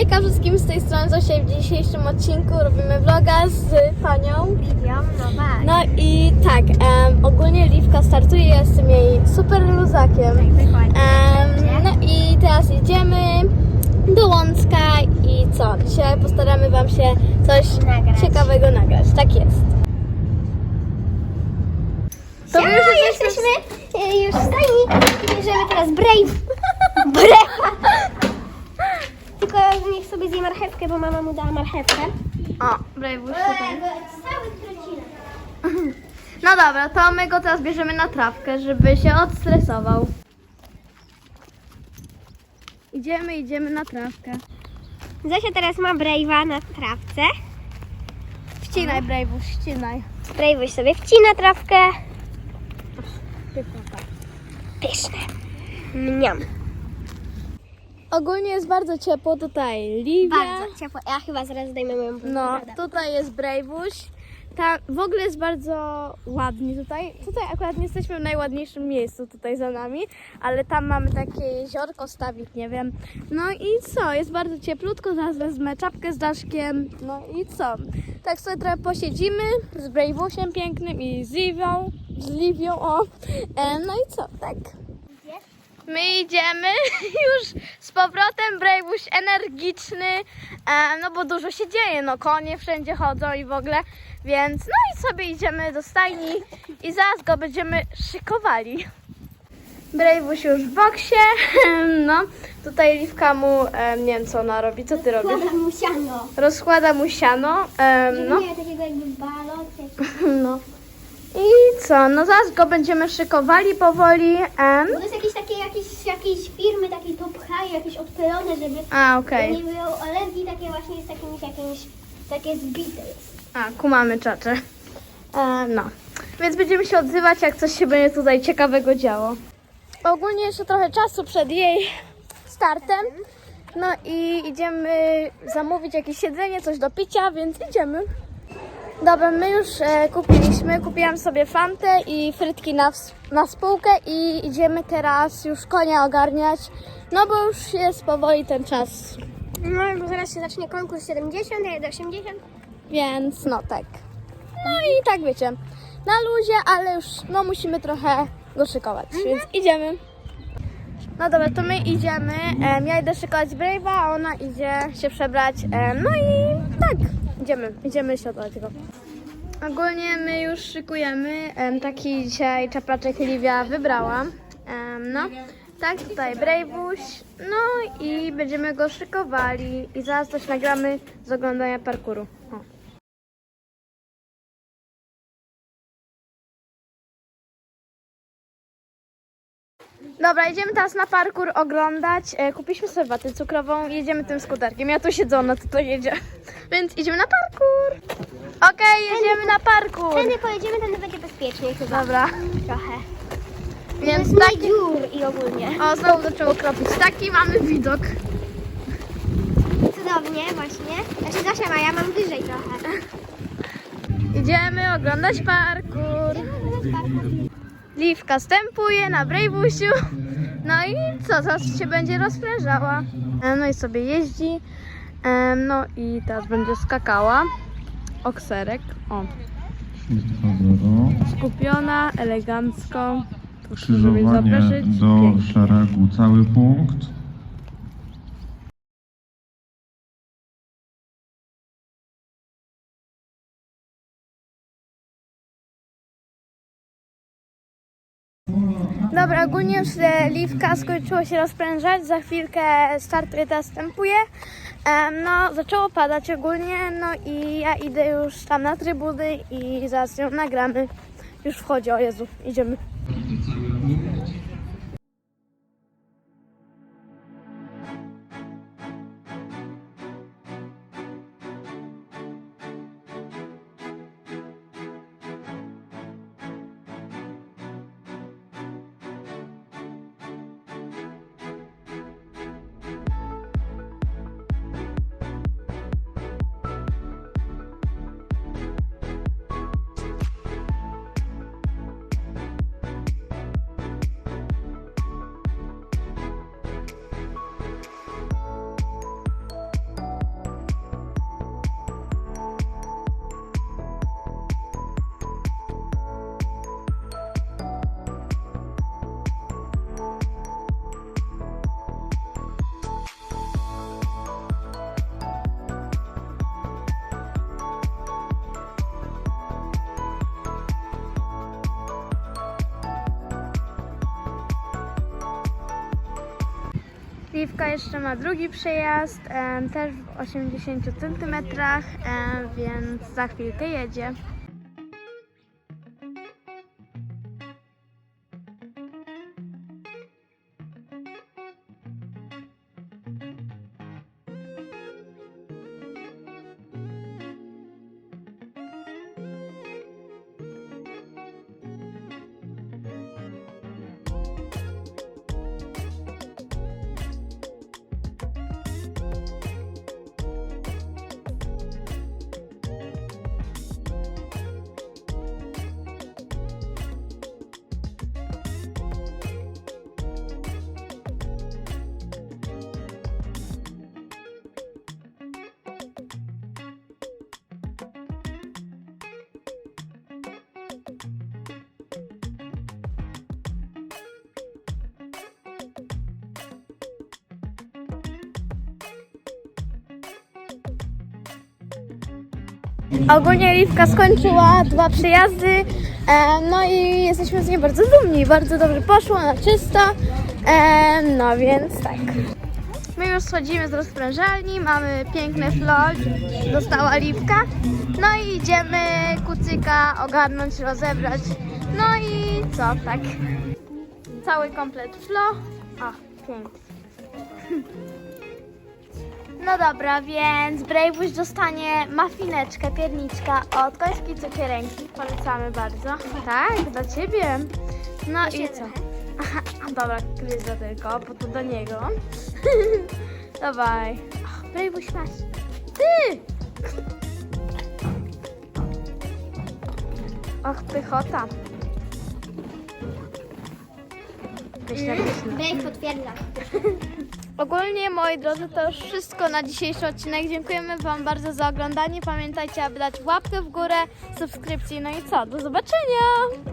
Hejka wszystkim z tej strony Zosia i w dzisiejszym odcinku robimy vloga z panią. Lidią, no tak. No i tak, em, ogólnie Liwka startuje, ja jestem jej super luzakiem. Tak, dokładnie. Em, no i teraz jedziemy do Łącka i co? Dzisiaj postaramy Wam się coś Nagrać. ciekawego nagrać. Tak jest. To już jesteśmy- e, już w stajni i bierzemy teraz Brave. Brave. Tylko niech sobie zje marchewkę, bo mama mu dała marchewkę. O, Brejwuś tutaj. Cały trociny. No dobra, to my go teraz bierzemy na trawkę, żeby się odstresował. Idziemy, idziemy na trawkę. Zosia teraz ma Brave'a na trawce. Wcinaj, Brejwuś, wcinaj. Brave'uś sobie wcina trawkę. Pyszne. Mniam. Ogólnie jest bardzo ciepło, tutaj Liwia. Bardzo ciepło. Ja chyba zaraz zdejmę moją bluzę. No, prawda? tutaj jest Brejwuś. Ta, w ogóle jest bardzo ładnie tutaj. Tutaj akurat nie jesteśmy w najładniejszym miejscu tutaj za nami, ale tam mamy takie jeziorko, stawik, nie wiem. No i co, jest bardzo cieplutko, zaraz wezmę czapkę z daszkiem. No i co, tak sobie trochę posiedzimy z Brejwusiem pięknym i z Liwią, z Liwią, o. E, no i co, tak. My idziemy już z powrotem, Brejwuś energiczny, e, no bo dużo się dzieje, no konie wszędzie chodzą i w ogóle, więc no i sobie idziemy do stajni i zaraz go będziemy szykowali. Brejwuś już w boksie, no tutaj Liwka mu, e, nie wiem co ona robi, co ty robisz? Kładam mu siano. Rozkłada mu siano, e, no, Nie, takiego jakby balot. no. I co, no zaraz go będziemy szykowali powoli, To jest jakieś firmy takie to pchają, jakieś odpylone, żeby a okej. nie było alergii, takie właśnie z jakimiś, jakimiś, takie zbite jest. A, kumamy czacze. E, no. Więc będziemy się odzywać, jak coś się będzie tutaj ciekawego działo. Ogólnie jeszcze trochę czasu przed jej startem. No i idziemy zamówić jakieś jedzenie, coś do picia, więc idziemy. Dobra, my już e, kupiliśmy. Kupiłam sobie fantę i frytki na, na spółkę i idziemy teraz już konia ogarniać. No bo już jest powoli ten czas. No, bo zaraz się zacznie konkurs 70, a ja do 80. Więc no tak. No i tak wiecie, na luzie, ale już no musimy trochę go szykować, więc idziemy. No dobra, to my idziemy. Em, ja idę szykować Brave'a, a ona idzie się przebrać. Em, no i tak, idziemy, idziemy się do tego. Ogólnie my już szykujemy. Em, taki dzisiaj czaplaczek Liwia wybrałam. Em, no, tak, tutaj Brave'uś. No i będziemy go szykowali. I zaraz coś nagramy z oglądania parkuru. Dobra, idziemy teraz na parkour oglądać. E, kupiliśmy sobie watę cukrową i jedziemy tym skuterkiem. Ja tu siedzę, ona tutaj jedzie. Więc idziemy na parkour. Okej, jedziemy na parkour. Tędy pojedziemy, tędy będzie bezpieczniej chyba. Dobra, Trochę. więc Jest tak. tak... dziur i ogólnie. O, znowu zaczęło kropić. Taki mamy widok. Cudownie właśnie. Znaczy Zosia ma, ja mam wyżej trochę. Idziemy oglądać parkour. Liwka stępuje na Brejbusiu. No i co, zaraz się będzie rozprężała. E, No i sobie jeździ. E, No i teraz będzie skakała. Okserek. O, skupiona, elegancko. Zapraszyć. do szeregu cały punkt. Dobra, ogólnie już e, Liwka skończyło się rozprężać, za chwilkę startuje, teraz stępuje. Em, No, zaczęło padać ogólnie, no i ja idę już tam na trybuny i zaraz ją nagramy. Już wchodzi, o Jezu, idziemy. Liwka jeszcze ma drugi przejazd, też w 80 cm, więc za chwilkę jedzie. Ogólnie Liwka skończyła dwa przejazdy, e, no i jesteśmy z niej bardzo dumni. Bardzo dobrze poszło, na czysto. E, no więc tak. My już schodzimy z rozprężalni, mamy piękny flor, dostała Liwka. No i idziemy kucyka ogarnąć, rozebrać. No i co, tak. Cały komplet flo. O, pięknie. No dobra, więc Brejbuś dostanie mafineczkę, pierniczka od końskiej cukieręki. Polecamy bardzo. Tak, dla ciebie. No i co? Aha, dobra, gryzę tylko, bo to do niego. Dawaj. Och, Brejbuś, masz. Ty! Och, pychota. Pyszne, pyszne. Break potwierdza. Ogólnie, moi drodzy, to już wszystko na dzisiejszy odcinek. Dziękujemy Wam bardzo za oglądanie. Pamiętajcie, aby dać łapkę w górę, subskrypcję. No i co? Do zobaczenia!